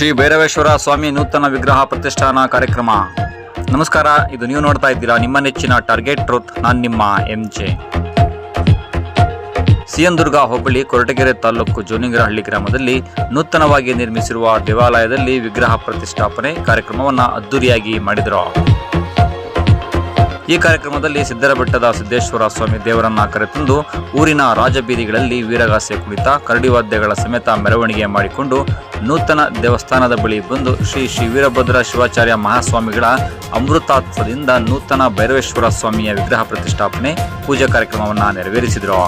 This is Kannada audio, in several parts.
ಶ್ರೀ ಭೈರವೇಶ್ವರ ಸ್ವಾಮಿ ನೂತನ ವಿಗ್ರಹ ಪ್ರತಿಷ್ಠಾನ ಕಾರ್ಯಕ್ರಮ. ನಮಸ್ಕಾರ, ಇದು ನೀವು ನೋಡ್ತಾ ಇದ್ದೀರಾ ನಿಮ್ಮ ನೆಚ್ಚಿನ ಟಾರ್ಗೆಟ್ ಟ್ರೂತ್, ನಾನು ನಿಮ್ಮ ಎಂ ಜೆ ಸಿಯಂದುರ್ಗ ಹೋಬಳಿ ಕೊರಟಗೆರೆ ತಾಲೂಕು ಜೋನಿಗರಹಳ್ಳಿ ಗ್ರಾಮದಲ್ಲಿ ನೂತನವಾಗಿ ನಿರ್ಮಿಸಿರುವ ದೇವಾಲಯದಲ್ಲಿ ವಿಗ್ರಹ ಪ್ರತಿಷ್ಠಾಪನೆ ಕಾರ್ಯಕ್ರಮವನ್ನು ಅದ್ದೂರಿಯಾಗಿ ಮಾಡಿದರು. ಈ ಕಾರ್ಯಕ್ರಮದಲ್ಲಿ ಸಿದ್ದರಬೆಟ್ಟದ ಸಿದ್ದೇಶ್ವರ ಸ್ವಾಮಿ ದೇವರನ್ನ ಕರೆತಂದು ಊರಿನ ರಾಜಬೀದಿಗಳಲ್ಲಿ ವೀರಗಾಸೆ ಕುಣಿತ ಕರಡಿವಾದ್ಯಗಳ ಸಮೇತ ಮೆರವಣಿಗೆ ಮಾಡಿಕೊಂಡು ನೂತನ ದೇವಸ್ಥಾನದ ಬಳಿ ಬಂದು ಶ್ರೀ ಶ್ರೀ ವೀರಭದ್ರ ಶಿವಾಚಾರ್ಯ ಮಹಾಸ್ವಾಮಿಗಳ ಅಮೃತಾತ್ಸದಿಂದ ನೂತನ ಭೈರವೇಶ್ವರ ಸ್ವಾಮಿಯ ವಿಗ್ರಹ ಪ್ರತಿಷ್ಠಾಪನೆ ಪೂಜಾ ಕಾರ್ಯಕ್ರಮವನ್ನು ನೆರವೇರಿಸಿದರು.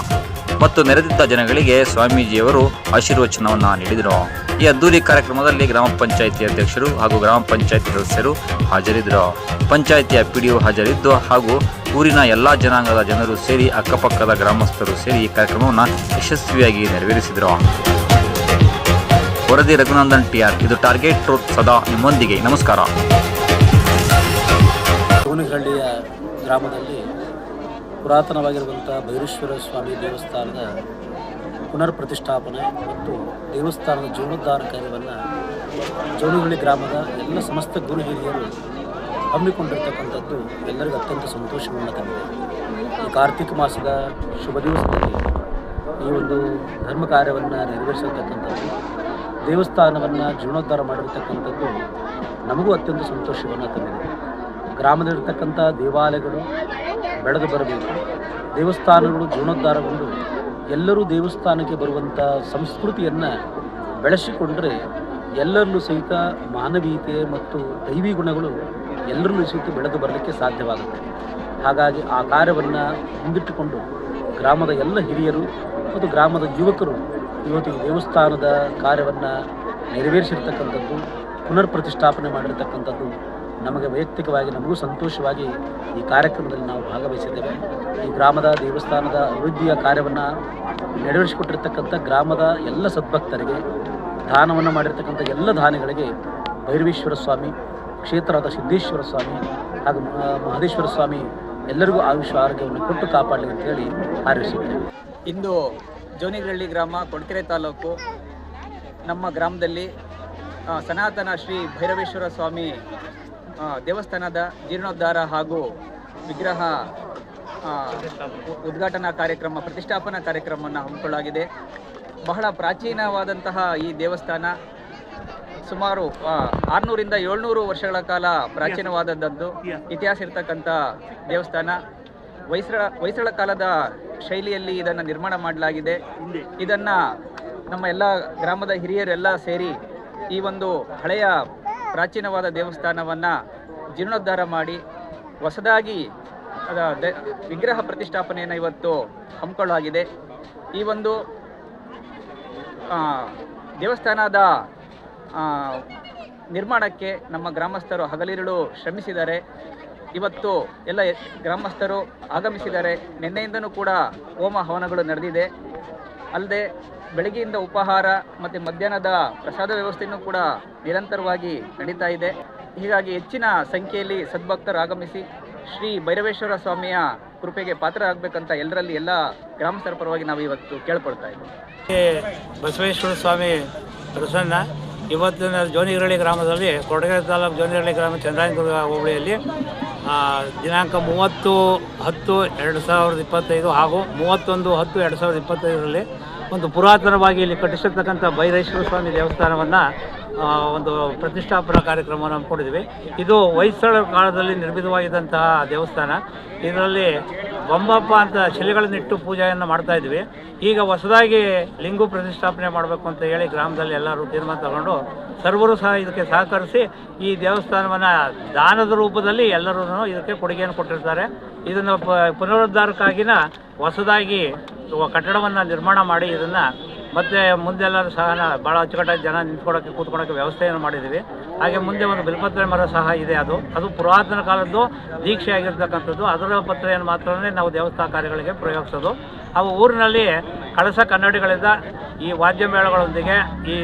ಮತ್ತು ನೆರೆದಿದ್ದ ಜನಗಳಿಗೆ ಸ್ವಾಮೀಜಿಯವರು ಆಶೀರ್ವಚನವನ್ನು ನೀಡಿದರು. ಈ ಅದ್ದೂರಿ ಕಾರ್ಯಕ್ರಮದಲ್ಲಿ ಗ್ರಾಮ ಪಂಚಾಯಿತಿ ಅಧ್ಯಕ್ಷರು ಹಾಗೂ ಗ್ರಾಮ ಪಂಚಾಯಿತಿ ಸದಸ್ಯರು ಹಾಜರಿದ್ದರು. ಪಂಚಾಯಿತಿಯ ಪಿಡಿಒ ಹಾಜರಿದ್ದು ಹಾಗೂ ಊರಿನ ಎಲ್ಲ ಜನಾಂಗದ ಜನರು ಸೇರಿ ಅಕ್ಕಪಕ್ಕದ ಗ್ರಾಮಸ್ಥರು ಸೇರಿ ಈ ಕಾರ್ಯಕ್ರಮವನ್ನು ಯಶಸ್ವಿಯಾಗಿ ನೆರವೇರಿಸಿದರು. ವರದಿ ರಘುನಂದನ್ ಟಿಆರ್ ಇದು ಟಾರ್ಗೆಟ್ ಟ್ರೂತ್ ಸದಾ ನಿಮ್ಮೊಂದಿಗೆ. ನಮಸ್ಕಾರ. ಕೋನಹಳ್ಳಿಯ ಗ್ರಾಮದಲ್ಲಿ ಪುರಾತನವಾಗಿರುವಂಥ ಭೈರೇಶ್ವರ ಸ್ವಾಮಿ ದೇವಸ್ಥಾನದ ಪುನರ್ ಪ್ರತಿಷ್ಠಾಪನೆ ಮತ್ತು ದೇವಸ್ಥಾನದ ಜೀರ್ಣೋದ್ಧಾರ ಕಾರ್ಯವನ್ನು ಜೋನಿಹಳ್ಳಿ ಗ್ರಾಮದ ಎಲ್ಲ ಸಮಸ್ತ ಗುರು ಹಿರಿಯರು ಹಮ್ಮಿಕೊಂಡಿರ್ತಕ್ಕಂಥದ್ದು ಎಲ್ಲರಿಗೂ ಅತ್ಯಂತ ಸಂತೋಷವನ್ನು ತಂದಿದೆ. ಈ ಕಾರ್ತಿಕ ಮಾಸದ ಶುಭ ದಿವಸದಲ್ಲಿ ಈ ಒಂದು ಧರ್ಮ ಕಾರ್ಯವನ್ನು ನೆರವೇರಿಸಿರ್ತಕ್ಕಂಥದ್ದು ದೇವಸ್ಥಾನವನ್ನು ಜೀರ್ಣೋದ್ಧಾರ ಮಾಡಿರ್ತಕ್ಕಂಥದ್ದು ನಮಗೂ ಅತ್ಯಂತ ಸಂತೋಷವನ್ನು ತಂದಿದೆ. ಗ್ರಾಮದಲ್ಲಿರ್ತಕ್ಕಂಥ ದೇವಾಲಯಗಳು ಬೆಳೆದು ಬರಬೇಕು. ದೇವಸ್ಥಾನಗಳು ಜೀರ್ಣೋದ್ಧಾರಗೊಂಡು ಎಲ್ಲರೂ ದೇವಸ್ಥಾನಕ್ಕೆ ಬರುವಂಥ ಸಂಸ್ಕೃತಿಯನ್ನು ಬೆಳೆಸಿಕೊಂಡರೆ ಎಲ್ಲರಲ್ಲೂ ಸಹಿತ ಮಾನವೀಯತೆ ಮತ್ತು ದೈವಿ ಗುಣಗಳು ಎಲ್ಲರಲ್ಲೂ ಸಹಿತ ಬೆಳೆದು ಬರಲಿಕ್ಕೆ ಸಾಧ್ಯವಾಗುತ್ತೆ. ಹಾಗಾಗಿ ಆ ಕಾರ್ಯವನ್ನು ಮುಂದಿಟ್ಟುಕೊಂಡು ಗ್ರಾಮದ ಎಲ್ಲ ಹಿರಿಯರು ಮತ್ತು ಗ್ರಾಮದ ಯುವಕರು ಇವತ್ತು ದೇವಸ್ಥಾನದ ಕಾರ್ಯವನ್ನು ನೆರವೇರಿಸಿರ್ತಕ್ಕಂಥದ್ದು ಪುನರ್ ಪ್ರತಿಷ್ಠಾಪನೆ ಮಾಡಿರ್ತಕ್ಕಂಥದ್ದು ನಮಗೆ ವೈಯಕ್ತಿಕವಾಗಿ ನಮಗೂ ಸಂತೋಷವಾಗಿ ಈ ಕಾರ್ಯಕ್ರಮದಲ್ಲಿ ನಾವು ಭಾಗವಹಿಸಿದ್ದೇವೆ. ಈ ಗ್ರಾಮದ ದೇವಸ್ಥಾನದ ಅಭಿವೃದ್ಧಿಯ ಕಾರ್ಯವನ್ನು ನೆರವೇರಿಸಿಕೊಟ್ಟಿರ್ತಕ್ಕಂಥ ಗ್ರಾಮದ ಎಲ್ಲ ಸದ್ಭಕ್ತರಿಗೆ, ದಾನವನ್ನು ಮಾಡಿರ್ತಕ್ಕಂಥ ಎಲ್ಲ ದಾನಿಗಳಿಗೆ ಭೈರವೇಶ್ವರ ಸ್ವಾಮಿ, ಕ್ಷೇತ್ರದ ಸಿದ್ದೇಶ್ವರ ಸ್ವಾಮಿ ಹಾಗೂ ಮಹದೇಶ್ವರ ಸ್ವಾಮಿ ಎಲ್ಲರಿಗೂ ಆಯುಷ ಆರೋಗ್ಯವನ್ನು ಕೊಟ್ಟು ಕಾಪಾಡಲಿ ಅಂತೇಳಿ ಹಾರೈಸುತ್ತೇವೆ ಇಂದು ಜೋನಿಗರಳ್ಳಿ ಗ್ರಾಮ, ಕೊಡ್ಕೆರೆ ತಾಲೂಕು, ನಮ್ಮ ಗ್ರಾಮದಲ್ಲಿ ಸನಾತನ ಶ್ರೀ ಭೈರವೇಶ್ವರ ಸ್ವಾಮಿ ದೇವಸ್ಥಾನದ ಜೀರ್ಣೋದ್ಧಾರ ಹಾಗೂ ವಿಗ್ರಹ ಉದ್ಘಾಟನಾ ಕಾರ್ಯಕ್ರಮ, ಪ್ರತಿಷ್ಠಾಪನಾ ಕಾರ್ಯಕ್ರಮವನ್ನು ಹಮ್ಮಿಕೊಳ್ಳಲಾಗಿದೆ. ಬಹಳ ಪ್ರಾಚೀನವಾದಂತಹ ಈ ದೇವಸ್ಥಾನ ಸುಮಾರು ಆರುನೂರಿಂದ ಏಳ್ನೂರು ವರ್ಷಗಳ ಕಾಲ ಪ್ರಾಚೀನವಾದದ್ದು. ಇತಿಹಾಸ ಇರ್ತಕ್ಕಂಥ ದೇವಸ್ಥಾನ. ಹೊಯ್ಸಳ ಹೊಯ್ಸಳ ಕಾಲದ ಶೈಲಿಯಲ್ಲಿ ಇದನ್ನು ನಿರ್ಮಾಣ ಮಾಡಲಾಗಿದೆ. ಇದನ್ನು ನಮ್ಮ ಎಲ್ಲ ಗ್ರಾಮದ ಹಿರಿಯರೆಲ್ಲ ಸೇರಿ ಈ ಒಂದು ಹಳೆಯ ಪ್ರಾಚೀನವಾದ ದೇವಸ್ಥಾನವನ್ನು ಜೀರ್ಣೋದ್ಧಾರ ಮಾಡಿ ಹೊಸದಾಗಿ ವಿಗ್ರಹ ಪ್ರತಿಷ್ಠಾಪನೆಯನ್ನು ಇವತ್ತು ಹಮ್ಮಿಕೊಳ್ಳಲಾಗಿದೆ. ಈ ಒಂದು ದೇವಸ್ಥಾನದ ನಿರ್ಮಾಣಕ್ಕೆ ನಮ್ಮ ಗ್ರಾಮಸ್ಥರು ಹಗಲಿರುಳು ಶ್ರಮಿಸಿದ್ದಾರೆ. ಇವತ್ತು ಎಲ್ಲ ಗ್ರಾಮಸ್ಥರು ಆಗಮಿಸಿದ್ದಾರೆ. ನಿನ್ನೆಯಿಂದನೂ ಕೂಡ ಹೋಮ ಹವನಗಳು ನಡೆದಿದೆ. ಅಲ್ಲದೆ ಬೆಳಗ್ಗೆಯಿಂದ ಉಪಹಾರ ಮತ್ತು ಮಧ್ಯಾಹ್ನದ ಪ್ರಸಾದ ವ್ಯವಸ್ಥೆಯೂ ಕೂಡ ನಿರಂತರವಾಗಿ ನಡೀತಾ ಇದೆ. ಹೀಗಾಗಿ ಹೆಚ್ಚಿನ ಸಂಖ್ಯೆಯಲ್ಲಿ ಸದ್ಭಕ್ತರು ಆಗಮಿಸಿ ಶ್ರೀ ಭೈರವೇಶ್ವರ ಸ್ವಾಮಿಯ ಕೃಪೆಗೆ ಪಾತ್ರ ಆಗಬೇಕಂತ ಎಲ್ಲರಲ್ಲಿ ಎಲ್ಲ ಗ್ರಾಮಸ್ಥರ ಪರವಾಗಿ ನಾವು ಇವತ್ತು ಕೇಳ್ಕೊಳ್ತಾ ಇದ್ದೀವಿ ಬಸವೇಶ್ವರ ಸ್ವಾಮಿ ಪ್ರಸನ್ನ, ಇವತ್ತಿನ ಜೋನಿಗರಳ್ಳಿ ಗ್ರಾಮದಲ್ಲಿ ಕೊಡಗೇರಿ ತಾಲೂಕು ಜೋನಿಗರಳ್ಳಿ ಗ್ರಾಮ ಚಂದ್ರಾಯನದುರ್ಗ ಹೋಬಳಿಯಲ್ಲಿ ದಿನಾಂಕ ಮೂವತ್ತು ಹತ್ತು ಎರಡು ಸಾವಿರದ ಇಪ್ಪತ್ತೈದು ಹಾಗೂ ಮೂವತ್ತೊಂದು ಹತ್ತು ಎರಡು ಸಾವಿರದ ಇಪ್ಪತ್ತೈದರಲ್ಲಿ ಒಂದು ಪುರಾತನವಾಗಿ ಇಲ್ಲಿ ಕಟ್ಟಿಸಿರ್ತಕ್ಕಂಥ ಭೈರೇಶ್ವರ ಸ್ವಾಮಿ ದೇವಸ್ಥಾನವನ್ನು ಒಂದು ಪ್ರತಿಷ್ಠಾಪನಾ ಕಾರ್ಯಕ್ರಮವನ್ನು ಹಮ್ಮಿಕೊಂಡಿದ್ವಿ ಇದು ಹೊಯ್ಸಳ ಕಾಲದಲ್ಲಿ ನಿರ್ಮಿತವಾಗಿದ್ದಂತಹ ದೇವಸ್ಥಾನ. ಇದರಲ್ಲಿ ಬೊಂಬಪ್ಪ ಅಂತ ಶಿಲೆಗಳನ್ನಿಟ್ಟು ಪೂಜೆಯನ್ನು ಮಾಡ್ತಾ ಇದ್ವಿ. ಈಗ ಹೊಸದಾಗಿ ಲಿಂಗು ಪ್ರತಿಷ್ಠಾಪನೆ ಮಾಡಬೇಕು ಅಂತ ಹೇಳಿ ಗ್ರಾಮದಲ್ಲಿ ಎಲ್ಲರೂ ತೀರ್ಮಾನ ತಗೊಂಡು ಸರ್ವರು ಸಹ ಇದಕ್ಕೆ ಸಹಕರಿಸಿ ಈ ದೇವಸ್ಥಾನವನ್ನು ದಾನದ ರೂಪದಲ್ಲಿ ಎಲ್ಲರೂ ಇದಕ್ಕೆ ಕೊಡುಗೆಯನ್ನು ಕೊಟ್ಟಿರ್ತಾರೆ. ಇದನ್ನು ಪುನರುದ್ಧಾರಕ್ಕಾಗಿನ ಹೊಸದಾಗಿ ಕಟ್ಟಡವನ್ನು ನಿರ್ಮಾಣ ಮಾಡಿ ಇದನ್ನು ಮತ್ತು ಮುಂದೆಲ್ಲರೂ ಸಹ ಭಾಳ ಅಚ್ಚುಕಟ್ಟಾಗಿ ಜನ ನಿಂತ್ಕೊಳ್ಳೋಕ್ಕೆ ಕೂತ್ಕೊಳ್ಳೋಕ್ಕೆ ವ್ಯವಸ್ಥೆಯನ್ನು ಮಾಡಿದ್ದೀವಿ. ಹಾಗೆ ಮುಂದೆ ಒಂದು ಬಿಲ್ಪತ್ರೆ ಮರ ಸಹ ಇದೆ ಅದು. ಅದು ಪುರಾತನ ಕಾಲದ್ದು ದೀಕ್ಷೆ ಆಗಿರ್ತಕ್ಕಂಥದ್ದು. ಅದರ ಪತ್ರೆಯನ್ನು ಮಾತ್ರನೇ ನಾವು ದೇವಸ್ಥಾನ ಕಾರ್ಯಗಳಿಗೆ ಪ್ರಯೋಗಿಸೋದು. ಅವು ಊರಿನಲ್ಲಿ ಕಳಸ ಕನ್ನಡಿಗಳಿಂದ ಈ ವಾದ್ಯ ಮೇಳಗಳೊಂದಿಗೆ ಈ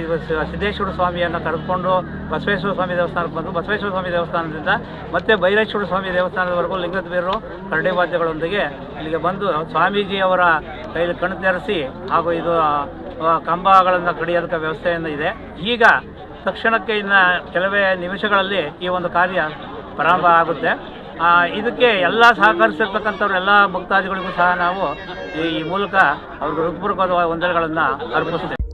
ಸಿದ್ದೇಶ್ವರ ಸ್ವಾಮಿಯನ್ನು ಕರೆದುಕೊಂಡು ಬಸವೇಶ್ವರ ಸ್ವಾಮಿ ದೇವಸ್ಥಾನಕ್ಕೆ ಬಂದು ಬಸವೇಶ್ವರ ಸ್ವಾಮಿ ದೇವಸ್ಥಾನದಿಂದ ಮತ್ತೆ ಬೈರೇಶ್ವರ ಸ್ವಾಮಿ ದೇವಸ್ಥಾನದವರೆಗೂ ಲಿಂಗದ ಬೀರು ಕರಡಿ ವಾದ್ಯಗಳೊಂದಿಗೆ ಇಲ್ಲಿಗೆ ಬಂದು ಸ್ವಾಮೀಜಿಯವರ ಕೈಲಿ ಕಣ್ಣು ತೆರೆಸಿ ಹಾಗೂ ಇದು ಆ, ಕಂಬಗಳನ್ನು ಕಡಿಯೋದಕ್ಕೆ ವ್ಯವಸ್ಥೆಯನ್ನು ಇದೆ. ಈಗ ತಕ್ಷಣಕ್ಕೆ ಇನ್ನು ಕೆಲವೇ ನಿಮಿಷಗಳಲ್ಲಿ ಈ ಒಂದು ಕಾರ್ಯ ಪ್ರಾರಂಭ ಆಗುತ್ತೆ. ಇದಕ್ಕೆ ಎಲ್ಲ ಸಹಕರಿಸಿರ್ತಕ್ಕಂಥವ್ರು, ಎಲ್ಲ ಭಕ್ತಾದಿಗಳಿಗೂ ಸಹ ನಾವು ಈ ಮೂಲಕ ಅವ್ರಿಗೆ ಹೃತ್ಪೂರ್ವಕವಾದ ವಂದನೆಗಳನ್ನು ಅರ್ಪಿಸ್ತೇವೆ